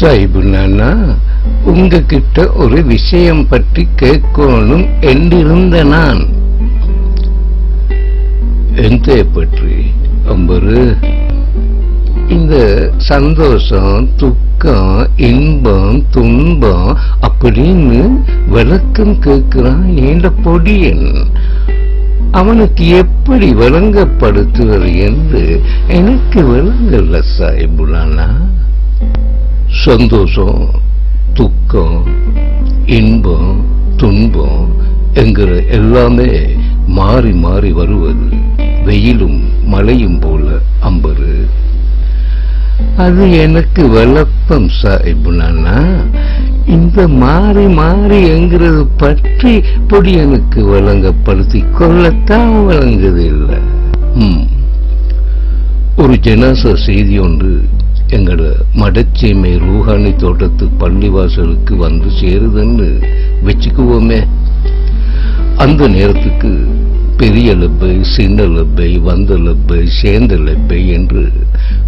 சாயிபு நானா உங்ககிட்ட ஒரு விஷயம் பற்றி கேட்கணும் என்றிருந்த நான். எந்த பற்றி? அம்பரு. இந்த சந்தோஷம் துக்கம் இன்பம் துன்பம் அப்படின்னு விளக்கம் கேட்கிறான் ஏண்ட பொடியன். அவனுக்கு எப்படி விளங்கப்படுத்துவது என்று எனக்கு விளங்கல சாயிபுலானா சந்தோஷம் துக்கம் இன்பம் துன்பம் என்கிற எல்லாமே மாறி மாறி வருவது. வெயிலும் மழையும் போல. அது எனக்கு விளப்பம் சாஹிபுனானா இந்த மாறி மாறி என்கிறது பற்றி பொடி எனக்கு வழங்கப்படுத்தி கொள்ளத்தான் வழங்குது இல்லை ஒரு ஜனாசா செய்தி ஒன்று எங்களோட மடச்சேமை ரூஹானி தோட்டத்து பள்ளிவாசலுக்கு வந்து சேருதுன்னு வச்சுக்குவோமே. அந்த நேரத்துக்கு பெரிய லப்பை சின்ன லப்பை வந்த லப்பை சேர்ந்த லப்பை என்று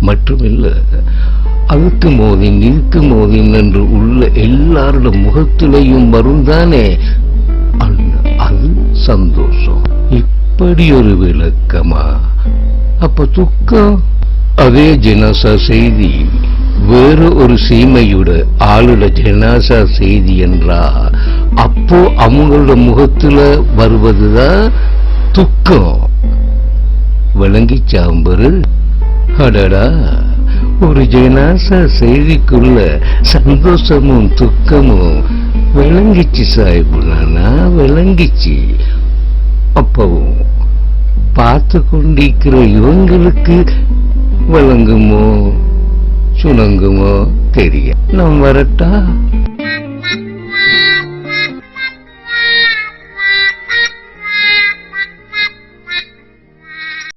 மட்டுமில்ல அழுத்து மோதின் இருக்கு மோதின் என்று உள்ள எல்லாரோட முகத்திலையும் வருந்தானே. அது சந்தோஷம். இப்படி ஒரு விளக்கமா? அப்ப துக்கம்? அதே ஜனாசா செய்தி. வேறு ஒரு சீமையோட ஆளுட ஜெனாசா செய்தி என்றா அப்போ அவங்களோட முகத்துல வருவதுதான் துக்கம் விளங்கி சாம்பரு. அடடா ஒரு ஜனாசா செய்திக்குள்ள சந்தோஷமும் துக்கமும் விளங்கிச்சு சாய்பு நானா விளங்கிச்சு. அப்பவும் பார்த்து கொண்டிருக்கிற இவங்களுக்கு விளங்குமோ சுணங்குமோ தெரிய நான் வரட்டா?